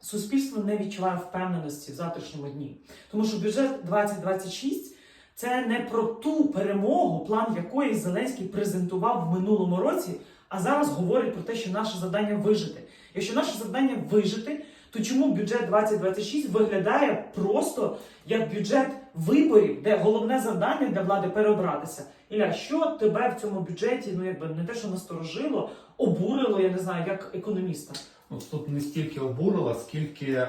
суспільство не відчуває впевненості в завтрашньому дні. Тому що бюджет 2026 це не про ту перемогу, план якої Зеленський презентував в минулому році, а зараз говорить про те, що наше завдання вижити. Якщо наше завдання вижити, то чому бюджет 2026 виглядає просто як бюджет виборів, де головне завдання для влади переобратися? Ілля, що тебе в цьому бюджеті, ну якби не те, що насторожило, обурило, я не знаю, як економіста? Ну, тут не стільки обурила, скільки е,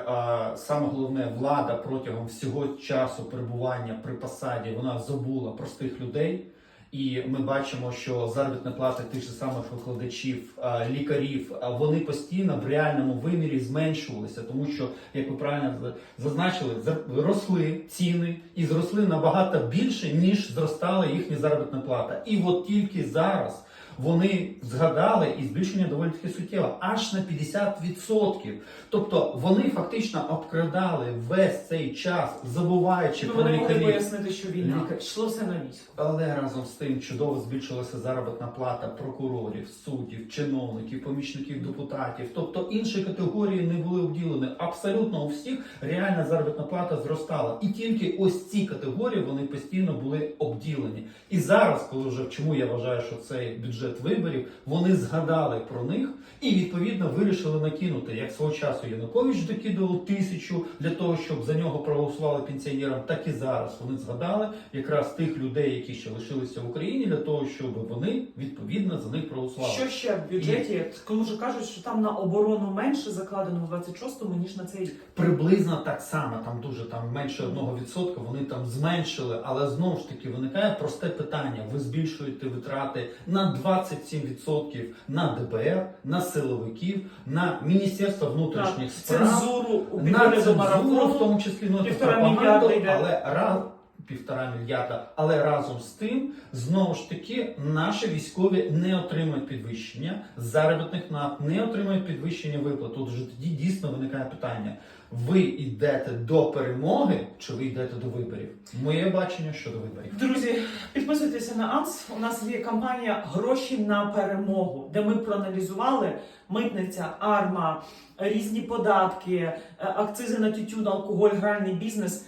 саме головне влада протягом всього часу перебування при посаді вона забула простих людей. І ми бачимо, що заробітна плата тих же самих викладачів, е, лікарів, е, вони постійно в реальному вимірі зменшувалися, тому що, як ви правильно зазначили, зар- росли ціни і зросли набагато більше, ніж зростала їхня заробітна плата. І от тільки зараз вони згадали і збільшення доволі таки суттєве, аж на 50%. Тобто вони фактично обкрадали весь цей час, забуваючи Ну, про вони могли лікарів. пояснити, що війна йшло все на військо. Але разом з тим чудово збільшилася заробітна плата прокурорів, суддів, чиновників, помічників депутатів. Тобто інші категорії не були обділені. Абсолютно у всіх реальна заробітна плата зростала. І тільки ось ці категорії вони постійно були обділені. І зараз, коли вже чому я вважаю, що цей бюджет виборів, вони згадали про них і відповідно вирішили накинути, як свого часу Янукович докидував тисячу для того, щоб за нього проголосували пенсіонерам, так і зараз вони згадали якраз тих людей, які ще лишилися в Україні, для того, щоб вони відповідно за них проголосували. Що ще в бюджеті? Коли вже кажуть, що там на оборону менше закладено в 26-му, ніж на цей рік. Приблизно так само, там дуже там менше 1%, вони там зменшили, але знову ж таки виникає просте питання: ви збільшуєте витрати на 27% на ДБР, на силовиків, на Міністерство внутрішніх Так, справ. цензуру на цензуру, в тому числі ну, пропаганду, але раз півтора мільярда. Але разом з тим, знову ж таки, наші військові не отримують підвищення заробітних плат, не отримують підвищення виплат. Тут вже тоді дійсно виникає питання: ви йдете до перемоги чи ви йдете до виборів? Моє бачення щодо виборів. Друзі, підписуйтеся на АНС. У нас є кампанія Гроші на перемогу, де ми проаналізували митниця, арма, різні податки, е, акцизи на тютюн, алкоголь, гральний бізнес.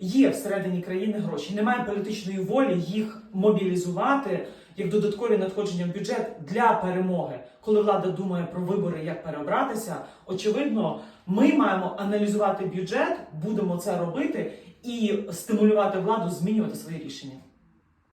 Є всередині країни гроші. Немає політичної волі їх мобілізувати як додаткові надходження в бюджет для перемоги. Коли влада думає про вибори, як переобратися, очевидно, ми маємо аналізувати бюджет, будемо це робити і стимулювати владу змінювати свої рішення.